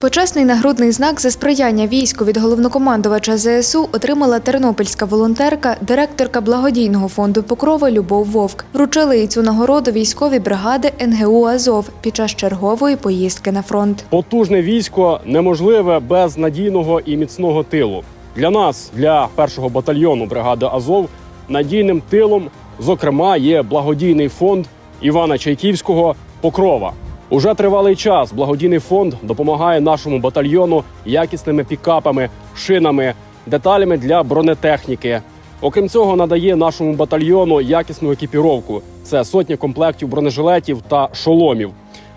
Почесний нагрудний знак за сприяння війську від головнокомандувача ЗСУ отримала тернопільська волонтерка, директорка благодійного фонду Покрова Любов Вовк. Вручили їй цю нагороду військові бригади НГУ Азов під час чергової поїздки на фронт. Потужне військо неможливе без надійного і міцного тилу. Для нас, для першого батальйону бригади Азов, надійним тилом, зокрема, є благодійний фонд Івана Чайківського Покрова. Уже тривалий час благодійний фонд допомагає нашому батальйону якісними пікапами, шинами, деталями для бронетехніки. Окрім цього, надає нашому батальйону якісну екіпіровку. Це сотні комплектів бронежилетів та шоломів.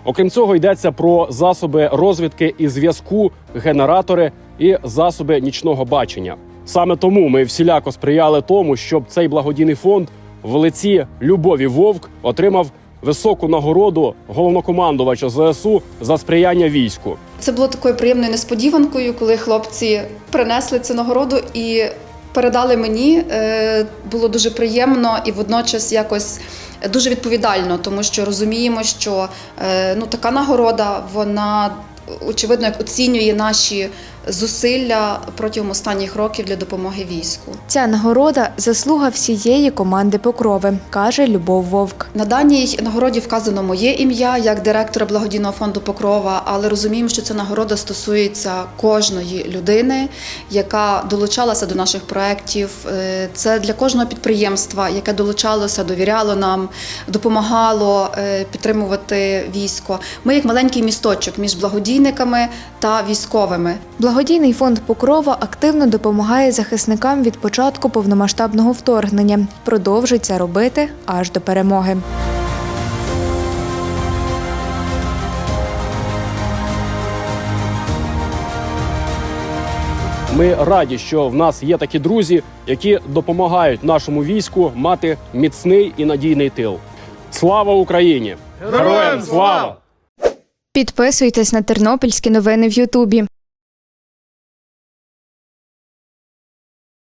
Окрім цього, йдеться про засоби розвідки і зв'язку, генератори і засоби нічного бачення. Саме тому ми всіляко сприяли тому, щоб цей благодійний фонд в лиці Любові Вовк отримав високу нагороду головнокомандувача ЗСУ за сприяння війську. Це було такою приємною несподіванкою, коли хлопці принесли цю нагороду і передали мені. Е, Було дуже приємно і водночас якось дуже відповідально, тому що розуміємо, що е, ну, така нагорода, вона очевидно як оцінює наші зусилля протягом останніх років для допомоги війську. Ця нагорода заслуга всієї команди Покрови, каже Любов Вовк. На даній нагороді вказано моє ім'я як директора благодійного фонду Покрова, але розуміємо, що ця нагорода стосується кожної людини, яка долучалася до наших проєктів. Е, Це для кожного підприємства, яке долучалося, довіряло нам, допомагало е, підтримувати військо. Ми як маленький місточок між благодійниками та військовими. Благодійний фонд Покрова активно допомагає захисникам від початку повномасштабного вторгнення. Продовжить це робити аж до перемоги. Ми раді, що в нас є такі друзі, які допомагають нашому війську мати міцний і надійний тил. Слава Україні! Героям слава! Підписуйтесь на тернопільські новини в Ютубі.